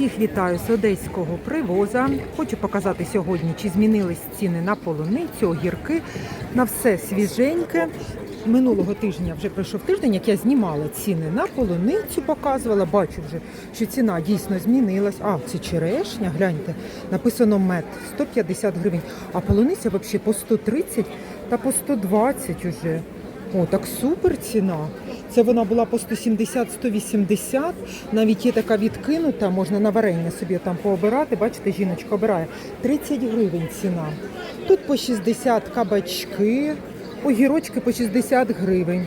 Всіх вітаю з одеського привоза. Хочу показати сьогодні, чи змінились ціни на полуницю, огірки, на все свіженьке. Минулого тижня вже пройшов тиждень, як я знімала ціни на полуницю, показувала. Бачу вже, що ціна дійсно змінилась. А, це черешня, гляньте, написано мед 150 гривень, а полуниця взагалі по 130 та по 120 уже. О, так супер ціна. Це вона була по 170-180. Навіть є така відкинута, можна на варення собі там пообирати. Бачите, жіночка обирає 30 гривень ціна. Тут по 60 кабачки, огірочки по 60 гривень.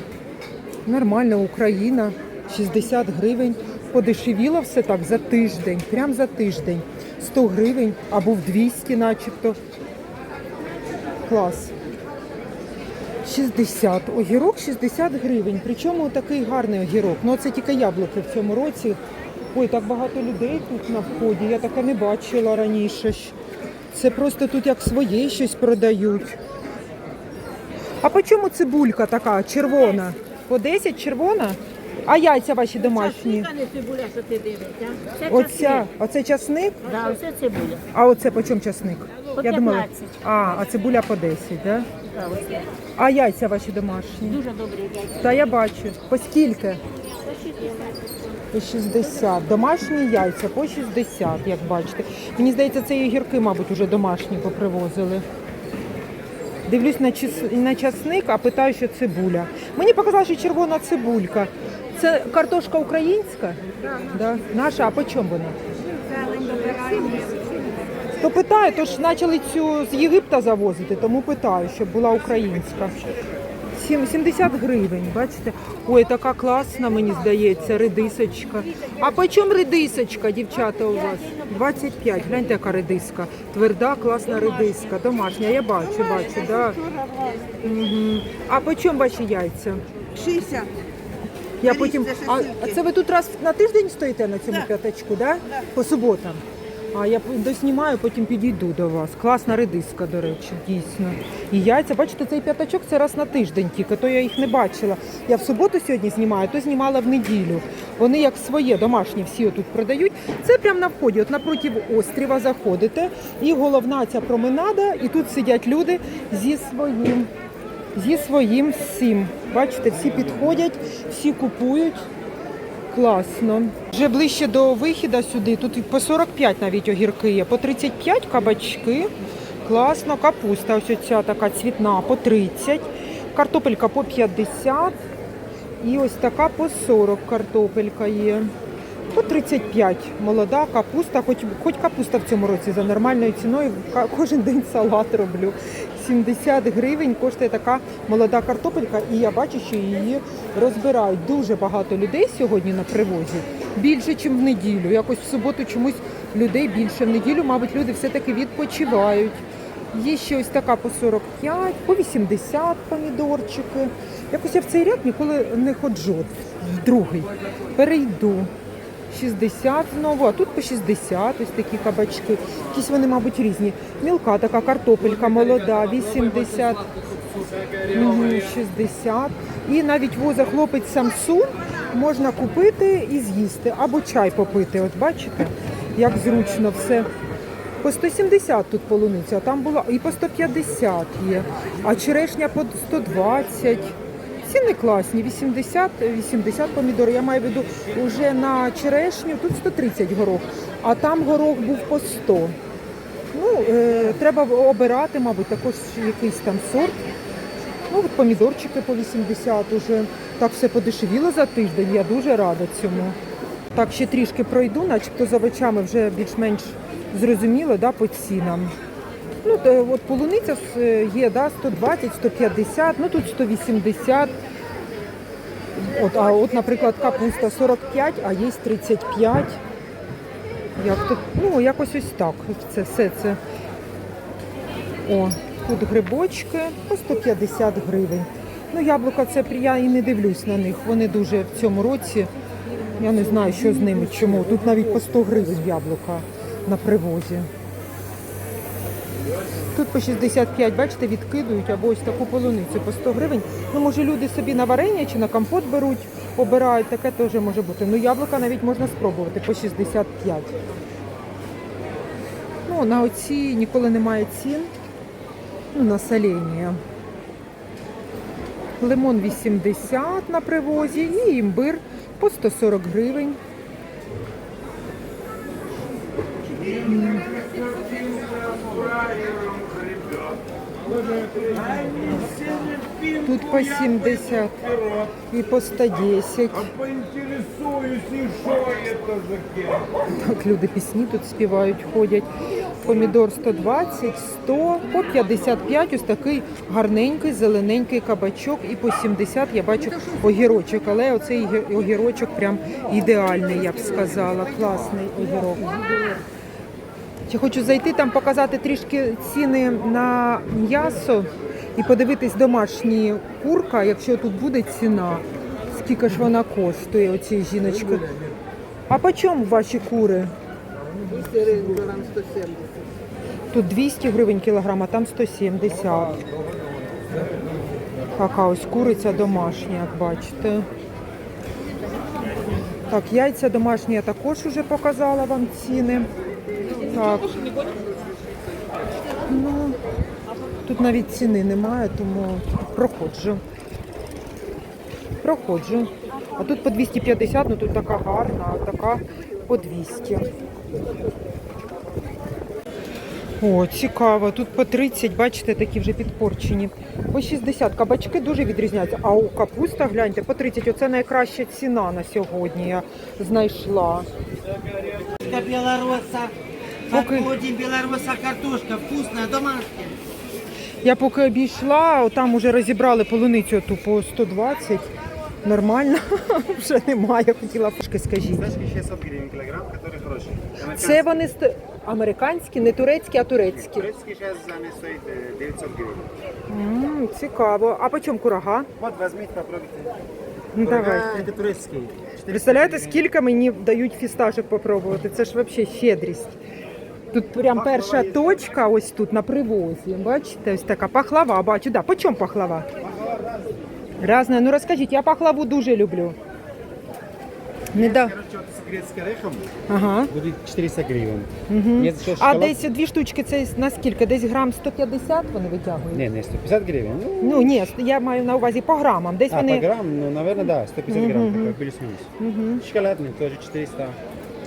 Нормальна Україна, 60 гривень. Подешевіло все так за тиждень, прям за тиждень. 100 гривень або в 200 начебто. Клас. 60. Огірок 60 гривень. Причому такий гарний огірок. Ну це тільки яблуки в цьому році. Ой, так багато людей тут на вході. Я таке не бачила раніше. Це просто тут як своє щось продають. А по чому цибулька така червона? По 10 червона? А яйця ваші домашні? Часника не цибуля, що ти дивишся. Це Оця, часник. оце часник, Да, оце цибуля. а оце по чому часник? По Я думала, а, а цибуля по 10, да? Да. А яйця ваші домашні? Дуже добрі яйця. Та я бачу. По скільки? По 60. Домашні яйця по 60, як бачите. Мені здається, це і огірки, мабуть, уже домашні попривозили. Дивлюсь на, чис... на часник, а питаю, що цибуля. Мені показали, що червона цибулька. Це картошка українська? Да. Наша, а по чому вона? То питаю, то ж почали цю з Єгипта завозити, тому питаю, щоб була українська. Сім- 70 гривень, бачите? Ой, така класна, мені здається, редисочка. А по чому редисочка, дівчата, у вас? 25. Гляньте, яка редиска. Тверда, класна редиска. Домашня, я бачу, бачу, да. Угу. А по чому ваші яйця? 60. Я потім. А, а це ви тут раз на тиждень стоїте на цьому п'ятачку, да? По суботам. А я доснімаю, потім підійду до вас. Класна редиска, до речі, дійсно. І яйця, бачите, цей п'ятачок це раз на тиждень тільки, то я їх не бачила. Я в суботу сьогодні знімаю, то знімала в неділю. Вони як своє, домашні всі тут продають. Це прямо на вході, от напроти острова заходите. І головна ця променада, і тут сидять люди зі своїм зі своїм всім. Бачите, всі підходять, всі купують. Класно. Вже ближче до вихіду сюди. Тут по 45 навіть огірки є, по 35 кабачки. Класно, капуста ось ця така цвітна по 30, картопелька по 50 і ось така по 40 картопелька є. По 35 молода капуста, хоч, хоч капуста в цьому році за нормальною ціною, кожен день салат роблю. 70 гривень коштує така молода картопелька, і я бачу, що її розбирають. Дуже багато людей сьогодні на привозі. Більше, ніж в неділю. Якось в суботу чомусь людей більше. В неділю, мабуть, люди все-таки відпочивають. Є ще ось така по 45, по 80 помідорчики. Якось я в цей ряд ніколи не ходжу. Другий. Перейду. 60 знову, а тут по 60 ось такі кабачки. Якісь вони, мабуть, різні. Мілка така картопелька молода, 80, мгм, 60. І навіть воза хлопець Samsung можна купити і з'їсти, або чай попити. От бачите, як зручно все. По 170 тут полуниця, а там була і по 150 є, а черешня по 120. Ціни класні, 80, 80 помідор. Я маю в виду вже на черешню, тут 130 горох, а там горох був по 100. Ну, е, треба обирати, мабуть, також якийсь там сорт. Ну, от помідорчики по 80 уже. Так все подешевіло за тиждень, я дуже рада цьому. Так, ще трішки пройду, начебто з овочами вже більш-менш зрозуміло да, по цінам. Ну, то, от полуниця е, є, да, 120, 150, ну тут 180. От, а от, наприклад, капуста 45, а є 35. Як тут, ну, якось ось так. Це все це. О, тут грибочки по 150 гривень. Ну, яблука це я і не дивлюсь на них. Вони дуже в цьому році. Я не знаю, що з ними, чому. Тут навіть по 100 гривень яблука на привозі. Тут по 65, бачите, відкидують або ось таку полуницю по 100 гривень. Ну, може, люди собі на варення чи на компот беруть, обирають, таке теж може бути. Ну, яблука навіть можна спробувати по 65. Ну, на оці ніколи немає цін. Ну, на солення. Лимон 80 на привозі і імбир по 140 гривень. Тут по 70 і по 110. А поинтересуюсь, и что это за кем? Так, люди пісні тут співають, ходять. Помідор 120, 100, по 55 ось такий гарненький зелененький кабачок і по 70 я бачу огірочок, але оцей огірочок прям ідеальний, я б сказала. Класний огірок. Ще хочу зайти там, показати трішки ціни на м'ясо і подивитись домашні курка, якщо тут буде ціна, скільки ж вона коштує, оцій жіночки. А по чому ваші кури? 170. Тут 200 гривень кілограм, а там 170. Така ось куриця домашня, як бачите. Так, яйця домашні я також вже показала вам ціни. Так. Ну, тут навіть ціни немає, тому проходжу. Проходжу. А тут по 250, ну тут така гарна, а така по 200. О, цікаво. Тут по 30, бачите, такі вже підпорчені. По 60. Кабачки дуже відрізняються. А у капуста, гляньте, по 30. Оце найкраща ціна на сьогодні я знайшла. Белороса. Поки- Подходим, белороса картошка. Вкусная, домашняя. Я поки обійшла, там уже розібрали полуницю ту по 120. Нормально, вже немає. Хотіла фашки, скажіть. Флешки 600 гривень кілограм, які хороші. Це вони ст- американські, не турецькі, а турецькі. Турецькі зараз замість стоїть е, 900 гривень. М, цікаво. А по чому курага? От візьміть, попробуйте. Ну, давайте. Це турецький. Представляєте, скільки мені дають фісташок попробувати? Це ж взагалі щедрість. Тут прям перша точка, ось тут на привозі. Бачите, ось така пахлава. Бачу, да. По чому пахлава? Разна. Ну розкажіть, я пахлаву дуже люблю. Не да. З орехом Ага. буде 400 гривень. Угу. Є ще А шоколад. десь дві штучки це на скільки? Десь грам 150 вони витягують? Ні, не 150 гривень. Ну, Ну ні, я маю на увазі по грамам. Десь а, вони. по грамм, ну, наверное, да, 150 грамм, такой плюс-минус. Шоколадный тоже 400.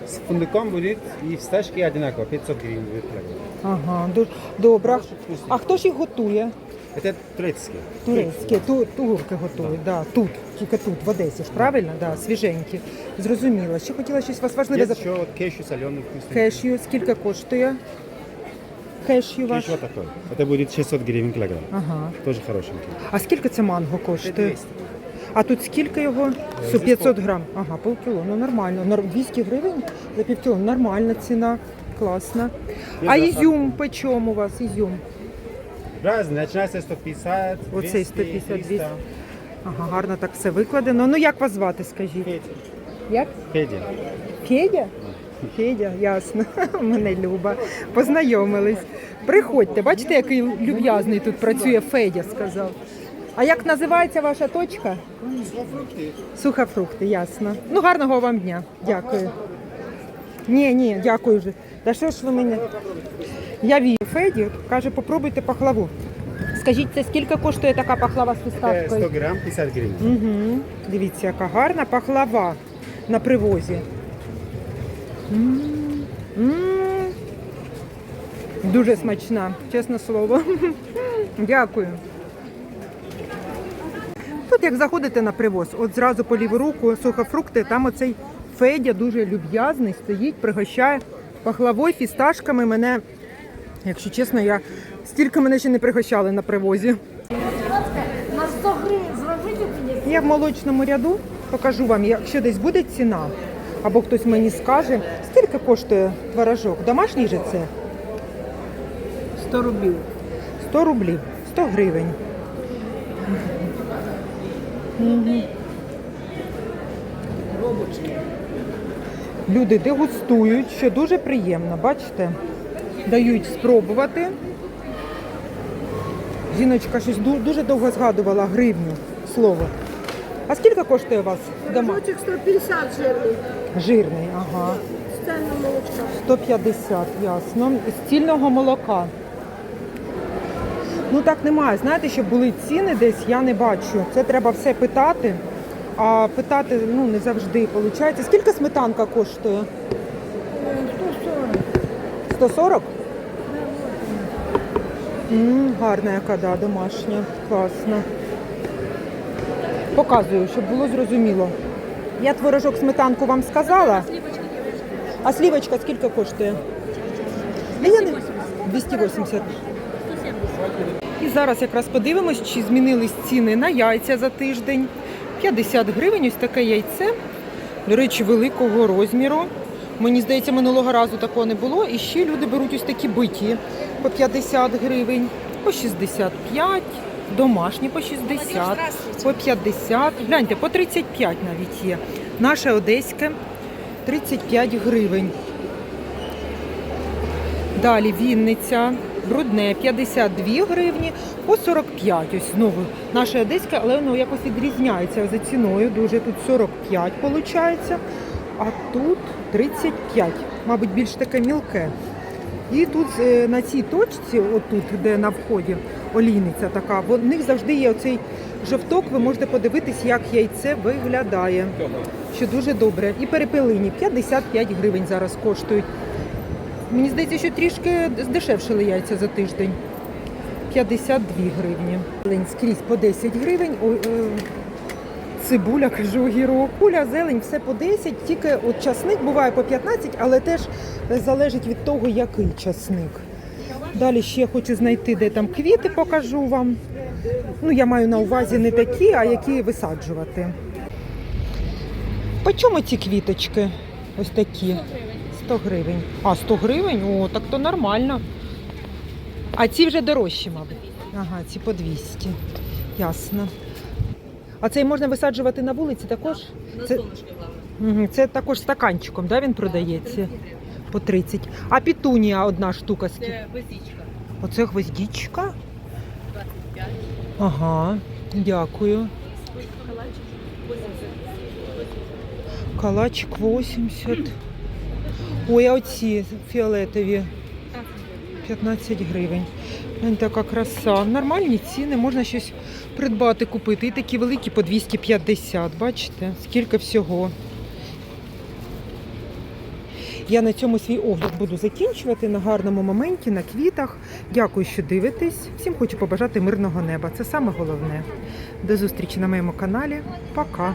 С фундуком будет и фисташки одинаково, 500 гривен будет килограмм. Ага, дуже добре. Хороший, вкусный. А хто ж їх готує? Это турецкий. Турецькі, ту, турки готують, да, тут, тільки тут, в Одесі ж, правильно? Да, свіженькі. Зрозуміла. Ще хотіла щось вас важливе Есть запитати. еще вот кешью соленый вкусный. Кешю, скільки коштує? Кешю ваш? Кеш вот такой. Это будет 600 гривен килограмм. Ага. Тоже хорошенький. А скільки це манго коштує? 200. А тут скільки його? 500 грам. Ага, полкіло. Ну нормально. Нор- 200 гривень за півкіло. Нормальна ціна. Класна. А ізюм по чому у вас? Ізюм? Разные, начинается 150, Оцей 150, 200. 300. Ага, гарно так все викладено. Ну як вас звати, скажіть? Федя. Як? Федя. Федя? Федя, ясно. Мене Люба. Познайомились. Приходьте, бачите, який люб'язний тут працює Федя, сказав. А як називається ваша точка? Сухофрукти, Сухофрукти, ясно. Ну, гарного вам дня. Дякую. Ні, ні, дякую вже. Та що ж ви мене? Я вірю Феді, каже, попробуйте пахлаву. Скажіть, це скільки коштує така пахлава з Э, фісташкою? 100 грамм, 50 гривен. Угу. Дивіться, яка гарна пахлава на привозі. М, м. Дуже смачна, чесне слово. Дякую. Як заходите на привоз, от зразу по ліву руку сухофрукти, там оцей Федя дуже люб'язний, стоїть, пригощає пахлавою, фісташками. Мене, якщо чесно, я стільки мене ще не пригощали на привозі. На 100 гривень. Я в молочному ряду покажу вам, якщо десь буде ціна, або хтось мені скаже, скільки коштує творожок. Домашній же це 100 рублів. 100 рублів, 100 гривень. Мгм. Люди дегустують, що дуже приємно, бачите? Дають спробувати. Жіночка щось дуже довго згадувала гривню слово. А скільки коштує у вас дома? Рочок 150 жирний. Жирний, ага. спеціальне молоко. 150, ясно. З цільного молока. Ну так немає. Знаєте, щоб були ціни десь, я не бачу. Це треба все питати. А питати ну, не завжди виходить. Скільки сметанка коштує? 140. 140? м гарна яка, да, домашня. Класна. Показую, щоб було зрозуміло. Я творожок сметанку вам сказала. А слівочка скільки коштує? Та я не- 280. І зараз якраз подивимось, чи змінились ціни на яйця за тиждень. 50 гривень, ось таке яйце. До речі, великого розміру. Мені здається, минулого разу такого не було. І ще люди беруть ось такі биті по 50 гривень, по 65, домашні по 60, по 50. Гляньте, по 35 навіть є. Наше одеське 35 гривень. Далі Вінниця, брудне 52 гривні по 45. Ось знову наше одеське, але воно якось відрізняється за ціною. Дуже тут 45 виходить, а тут 35. Мабуть, більш таке мілке. І тут е, на цій точці, отут, де на вході, олійниця така, в них завжди є оцей жовток, ви можете подивитись, як яйце виглядає. Що дуже добре. І перепелині 55 гривень зараз коштують. Мені здається, що трішки здешевшили яйця за тиждень. 52 гривні. Зелень скрізь по 10 гривень. Ой, е, цибуля, кажу, огірок, куля, зелень, все по 10. Тільки от часник буває по 15, але теж залежить від того, який часник. Далі ще хочу знайти, де там квіти, покажу вам. Ну, я маю на увазі не такі, а які висаджувати. По чому ці квіточки? Ось такі. 100 гривень. А, 100 гривень? О, так то нормально. А ці вже дорожчі, мабуть. Ага, ці по 200. Ясно. А цей можна висаджувати на вулиці також? На Це, сонечко главное. Це також стаканчиком, да, він продається? По 30. А пітунія одна штука скільки? Це гвоздичка. Оце гвоздічка? 25. Ага, дякую. Калачик 80. Калачик 80. Ой, а оці фіолетові 15 гривень. Глянь, така краса. Нормальні ціни, можна щось придбати, купити. І такі великі по 250. Бачите, скільки всього. Я на цьому свій огляд буду закінчувати на гарному моменті, на квітах. Дякую, що дивитесь. Всім хочу побажати мирного неба. Це саме головне. До зустрічі на моєму каналі. Пока.